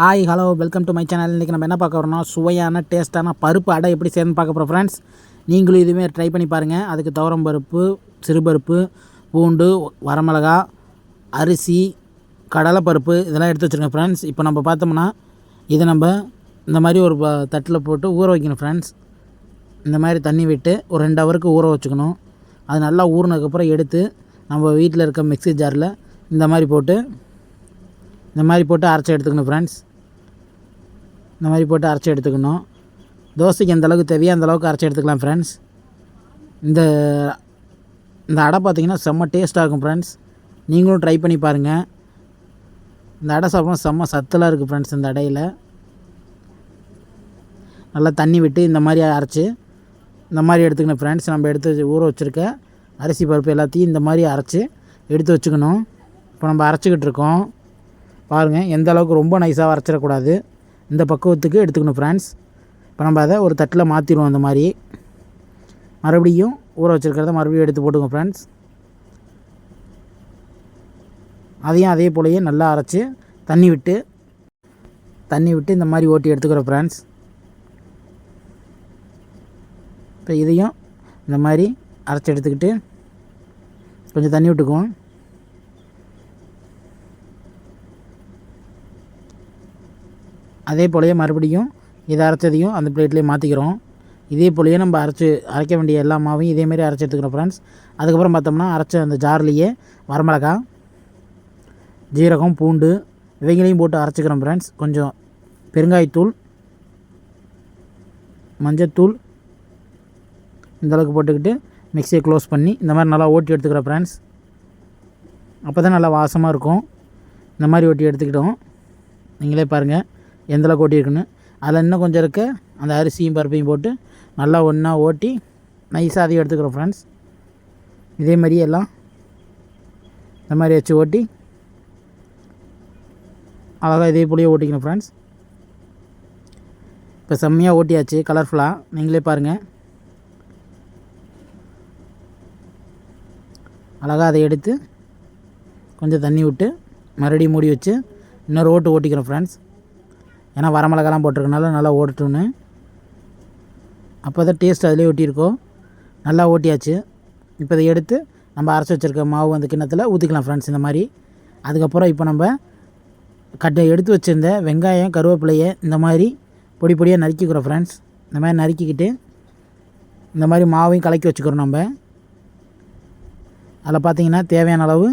Hi hello welcome to my channel இன்றைக்கி நம்ம என்ன பார்க்க போகிறோம்னா சுவையான டேஸ்ட்டான பருப்பு அடை எப்படி சேர்ந்து பார்க்க போகிறோம் ஃப்ரெண்ட்ஸ் நீங்களும் இதுவுமே ட்ரை பண்ணி பாருங்கள் அதுக்கு துவரம் பருப்பு சிறுபருப்பு பூண்டு வரமிளகா அரிசி கடலைப்பருப்பு இதெல்லாம் எடுத்து வச்சுருங்க ஃப்ரெண்ட்ஸ் இப்போ நம்ம பார்த்தோம்னா இதை நம்ம இந்த மாதிரி ஒரு ப- தட்டில் போட்டு ஊற வைக்கணும் ஃப்ரெண்ட்ஸ் இந்த மாதிரி தண்ணி விட்டு ஒரு ரெண்டு ஹவருக்கு ஊற வச்சுக்கணும். அது நல்லா ஊறினதுக்கப்புறம் எடுத்து நம்ம வீட்டில் இருக்க மிக்ஸி ஜாரில் இந்த மாதிரி போட்டு இந்த மாதிரி போட்டு அரைச்சி எடுத்துக்கணும் ஃப்ரெண்ட்ஸ் இந்த மாதிரி போட்டு அரைச்சி எடுத்துக்கணும். தோசைக்கு எந்த அளவுக்கு தேவையோ அந்த அளவுக்கு அரைச்சி எடுத்துக்கலாம் ஃப்ரெண்ட்ஸ் இந்த இந்த அடை பார்த்தீங்கன்னா செம்ம டேஸ்ட்டாக இருக்கும் ஃப்ரெண்ட்ஸ் நீங்களும் ட்ரை பண்ணி பாருங்கள் இந்த அடை சாப்பிடும் செம்ம சத்தலாக இருக்குது ஃப்ரெண்ட்ஸ் இந்த அடையில். நல்லா தண்ணி விட்டு இந்த மாதிரி அரைச்சி இந்த மாதிரி எடுத்துக்கணும் ஃப்ரெண்ட்ஸ் நம்ம எடுத்து வச்சு- ஊற வச்சுருக்க அரிசி பருப்பு எல்லாத்தையும் இந்த மாதிரி அரைச்சி எடுத்து வச்சுக்கணும். இப்போ நம்ம அரைச்சிக்கிட்டு இருக்கோம். பாருங்கள் எந்த அளவுக்கு ரொம்ப நைஸாக அரைச்சிடக்கூடாது இந்த பக்குவத்துக்கு எடுத்துக்கணும் ஃப்ரெண்ட்ஸ் இப்போ நம்ம அதை ஒரு தட்டில் மாற்றிடுவோம் அந்த மாதிரி மறுபடியும் ஊற வச்சுருக்கிறத மறுபடியும் எடுத்து போட்டுக்கோங்க ஃப்ரெண்ட்ஸ் அதையும் அதே போலயே நல்லா அரைச்சி தண்ணி விட்டு தண்ணி விட்டு இந்த மாதிரி ஓட்டி எடுத்துக்கிறோம் ஃப்ரெண்ட்ஸ் இப்போ இதையும் இந்த மாதிரி அரைச்சி எடுத்துக்கிட்டு கொஞ்சம் தண்ணி விட்டுக்குவோம். அதே போலயே மறுபடியும் இதை அரைச்சதையும் அந்த பிளேட்லேயே மாற்றிக்கிறோம் இதே போலயே நம்ம அரைச்சி அரைக்க வேண்டிய எல்லா மாவையும் இதேமாரி அரைச்சி எடுத்துக்கிறோம் ஃப்ரெண்ட்ஸ் அதுக்கப்புறம் பார்த்தோம்னா அரைச்ச அந்த ஜார்லேயே வரமிளகா ஜீரகம் பூண்டு இவைகளையும் போட்டு அரைச்சிக்கிறோம் ஃப்ரெண்ட்ஸ் கொஞ்சம் பெருங்காயத்தூள் மஞ்சத்தூள் இந்த அளவுக்கு போட்டுக்கிட்டு மிக்சியை க்ளோஸ் பண்ணி இந்த மாதிரி நல்லா ஓட்டி எடுத்துக்கிறோம் ஃப்ரெண்ட்ஸ் அப்போ தான் நல்லா வாசமாக இருக்கும். இந்த மாதிரி ஓட்டி எடுத்துக்கிட்டோம். நீங்களே பாருங்கள் எந்த அளவுக்கு ஓட்டியிருக்குன்னு அதில் இன்னும் கொஞ்சம் இருக்க. அந்த அரிசியும் பருப்பையும் போட்டு நல்லா ஒன்றா ஓட்டி நைஸாக அதையும் எடுத்துக்கிறோம் ஃப்ரெண்ட்ஸ் இதே மாதிரி எல்லாம் இந்த மாதிரி வச்சு ஓட்டி அழகாக இதே போலயே ஓட்டிக்கணும் ஃப்ரெண்ட்ஸ் இப்போ செம்மையாக ஓட்டியாச்சு கலர்ஃபுல்லாக நீங்களே பாருங்கள் அழகாக அதை எடுத்து கொஞ்சம் தண்ணி விட்டு மறுபடியும் மூடி வச்சு இன்னொரு ஓட்டு ஓட்டிக்கிறோம் ஃப்ரெண்ட்ஸ் ஏன்னா வரமிளகாலாம் போட்டிருக்கனால நல்லா ஓடட்டும்னு. அப்போ தான் டேஸ்ட் அதிலே ஒட்டியிருக்கோம். நல்லா ஓட்டியாச்சு. இப்போ இதை எடுத்து நம்ம அரைச்சி வச்சுருக்க மாவு அந்த கிண்ணத்தில் ஊற்றிக்கலாம் ஃப்ரெண்ட்ஸ் இந்த மாதிரி. அதுக்கப்புறம் இப்போ நம்ம கட்டை எடுத்து வச்சுருந்த வெங்காயம் கருவேப்பிலையை இந்த மாதிரி பொடி பொடியாக நறுக்கிக்கிறோம் ஃப்ரெண்ட்ஸ் இந்த மாதிரி நறுக்கிக்கிட்டு இந்த மாதிரி மாவையும் கலக்கி வச்சுக்கிறோம் நம்ம. அதில் பார்த்தீங்கன்னா தேவையான அளவு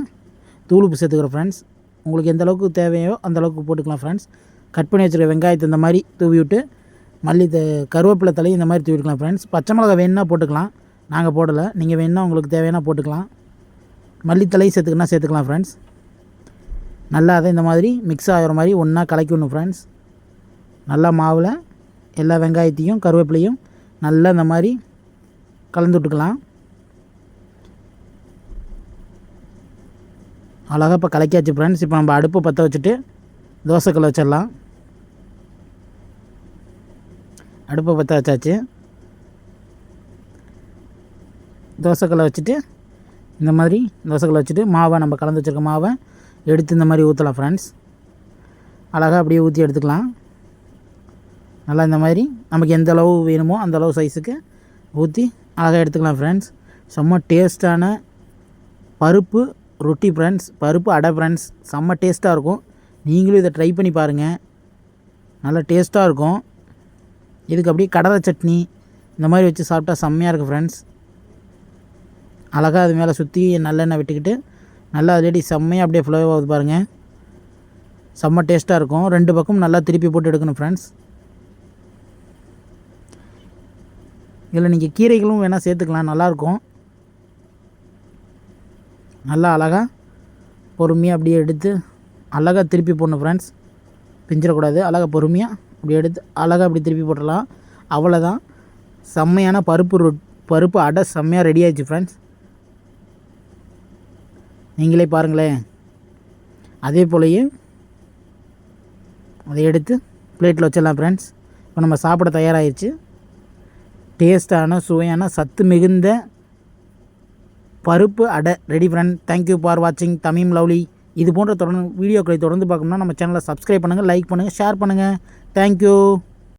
தூளுப்பு சேர்த்துக்கிறோம் ஃப்ரெண்ட்ஸ் உங்களுக்கு எந்த அளவுக்கு தேவையோ அந்த அளவுக்கு போட்டுக்கலாம் ஃப்ரெண்ட்ஸ் கட் பண்ணி வச்சுருக்க வெங்காயத்தை இந்த மாதிரி தூவி விட்டு மல்லி த கருவேப்பிலை தலை இந்த மாதிரி தூவிக்கலாம் ஃப்ரெண்ட்ஸ் பச்சை மிளகா வேணுன்னா போட்டுக்கலாம். நாங்கள் போடலை. நீங்கள் வேணுன்னா உங்களுக்கு தேவையான போட்டுக்கலாம். மல்லித்தலையும் சேர்த்துக்கன்னா சேர்த்துக்கலாம் ஃப்ரெண்ட்ஸ் நல்லா அதை இந்த மாதிரி மிக்ஸ் ஆகிற மாதிரி ஒன்றா கலக்கிடணும் ஃப்ரெண்ட்ஸ் நல்லா மாவில் எல்லா வெங்காயத்தையும் கருவேப்பிலையும் நல்லா இந்த மாதிரி கலந்து விட்டுக்கலாம். அழகாக இப்போ கலக்கியாச்சு ஃப்ரெண்ட்ஸ் இப்போ நம்ம அடுப்பை பற்ற வச்சுட்டு தோசைக்கல்ல வச்சிடலாம். அடுப்பை பற்ற வச்சாச்சு. தோசைக்கல்லை வச்சுட்டு இந்த மாதிரி தோசைக்கல்லை வச்சுட்டு மாவை நம்ம கலந்து வச்சுருக்க மாவை எடுத்து இந்த மாதிரி ஊற்றலாம் ஃப்ரெண்ட்ஸ் அழகாக அப்படியே ஊற்றி எடுத்துக்கலாம். நல்லா இந்த மாதிரி நமக்கு எந்த அளவு வேணுமோ அந்த அளவு சைஸுக்கு ஊற்றி அழகாக எடுத்துக்கலாம் ஃப்ரெண்ட்ஸ் செம்ம டேஸ்ட்டான பருப்பு ரொட்டி ஃப்ரெண்ட்ஸ் பருப்பு அடை ஃப்ரெண்ட்ஸ் செம்ம டேஸ்ட்டாக இருக்கும். நீங்களும் இதை ட்ரை பண்ணி பாருங்கள் நல்லா டேஸ்ட்டாக இருக்கும். இதுக்கு அப்படியே கடலை சட்னி இந்த மாதிரி வச்சு சாப்பிட்டா செம்மையாக இருக்கும் ஃப்ரெண்ட்ஸ் அழகாக அது மேலே சுற்றி நல்லெண்ணெய் விட்டுக்கிட்டு நல்லா ஆல்ரெடி செம்மையாக அப்படியே ஃப்ளோ ஆகுது பாருங்கள் செம்ம டேஸ்ட்டாக இருக்கும். ரெண்டு பக்கம் நல்லா திருப்பி போட்டு எடுக்கணும் ஃப்ரெண்ட்ஸ் இதில் நீங்கள் கீரைகளும் வேணால் சேர்த்துக்கலாம். நல்லாயிருக்கும் நல்லா அழகாக பொறுமையாக அப்படியே எடுத்து அழகாக திருப்பி போடணும் ஃப்ரெண்ட்ஸ் பிஞ்சிடக்கூடாது. அழகாக பொறுமையாக அப்படி எடுத்து அழகாக அப்படி திருப்பி போட்டுடலாம். அவ்வளோதான் செம்மையான பருப்பு ரொட் பருப்பு அடை செம்மையாக ரெடி ஆயிடுச்சு ஃப்ரெண்ட்ஸ் நீங்களே பாருங்களேன். அதே போலயே அதை எடுத்து பிளேட்டில் வச்சிடலாம் ஃப்ரெண்ட்ஸ் இப்போ நம்ம சாப்பிட தயாராகிடுச்சு டேஸ்டான சுவையான சத்து மிகுந்த பருப்பு அடை. ரெடி ஃப்ரெண்ட் தேங்க்யூ ஃபார் வாட்சிங் தமிம் லவ்லி இது போன்ற தொடர்ந்து வீடியோக்களை தொடர்ந்து பார்க்கணும்னா நம்ம சேனலை சப்ஸ்கிரைப் பண்ணுங்கள் லைக் பண்ணுங்கள் ஷேர் பண்ணுங்கள் தேங்க்யூ